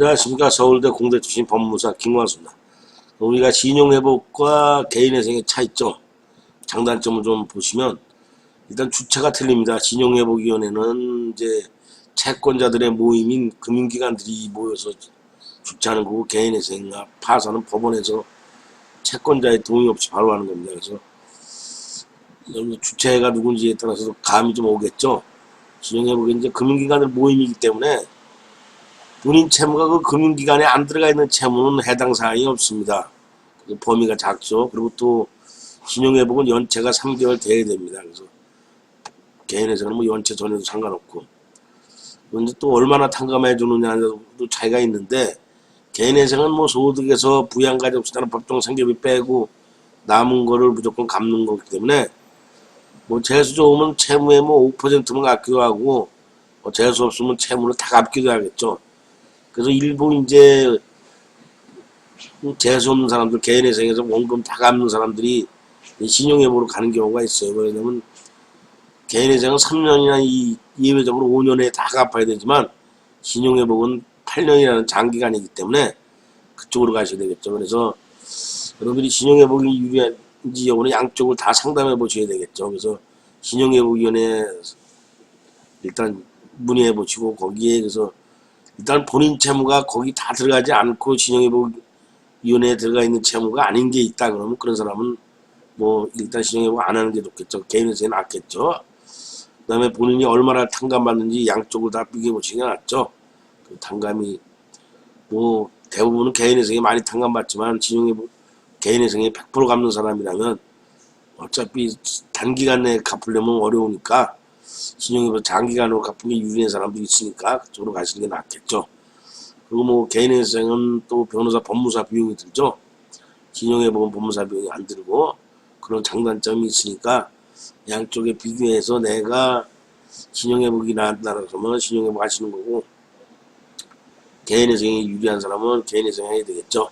안녕하십니까 서울대 공대 출신 법무사 김광수입니다. 우리가 신용회복과 개인회생의 차이점, 장단점을 좀 보시면 일단 주체가 틀립니다. 신용회복위원회는 이제 채권자들의 모임인 금융기관들이 모여서 주최하는 거고 개인회생과 파산은 법원에서 채권자의 동의 없이 바로 하는 겁니다. 그래서 주체가 누군지에 따라서 감이 좀 오겠죠. 신용회복이 이제 금융기관들 모임이기 때문에 본인 채무가 그 금융기관에 안 들어가 있는 채무는 해당 사항이 없습니다. 그 범위가 작죠. 그리고 또 신용회복은 연체가 3개월 돼야 됩니다. 그래서 개인에서는 뭐 연체 전에도 상관없고 근데 또 얼마나 탕감해 주느냐도 차이가 있는데 개인회생은 뭐 소득에서 부양가족수단은 법정 생계비 빼고 남은 거를 무조건 갚는 거기 때문에 뭐 재수 좋으면 채무에 뭐 5%만 갚기도 하고 뭐 재수 없으면 채무를 다 갚기도 하겠죠. 그래서 일부 이제 재수 없는 사람들 개인회생에서 원금 다 갚는 사람들이 신용회복으로 가는 경우가 있어요. 왜냐면 개인회생은 3년이나 이, 예외적으로 5년에 다 갚아야 되지만 신용회복은 8년이라는 장기간이기 때문에 그쪽으로 가셔야 되겠죠. 그래서 여러분들이 신용회복이 유리한지 여부는 양쪽을 다 상담해 보셔야 되겠죠. 그래서 신용회복위원회 일단 문의해 보시고 거기에 그래서 일단 본인 채무가 거기 다 들어가지 않고 신용회복위원회에 들어가 있는 채무가 아닌 게 있다 그러면 그런 사람은 뭐 일단 신용회복 안 하는 게 좋겠죠. 개인에서는 낫겠죠. 그 다음에 본인이 얼마나 탕감받는지 양쪽을 다 비교해보시는 게 낫죠. 그 탕감이 뭐 대부분은 개인회생이 많이 탕감받지만 신용회복 개인회생이 100% 갚는 사람이라면 어차피 단기간 내에 갚으려면 어려우니까 신용회복 장기간으로 갚는 게 유리한 사람도 있으니까 그쪽으로 가시는 게 낫겠죠. 그리고 뭐 개인회생은 또 변호사 법무사 비용이 들죠. 신용회복은 법무사 비용이 안 들고 그런 장단점이 있으니까 양쪽에 비교해서 내가 신용회복이 나한다라면 신용회복 하시는 거고 개인회생이 유리한 사람은 개인회생 해야 되겠죠.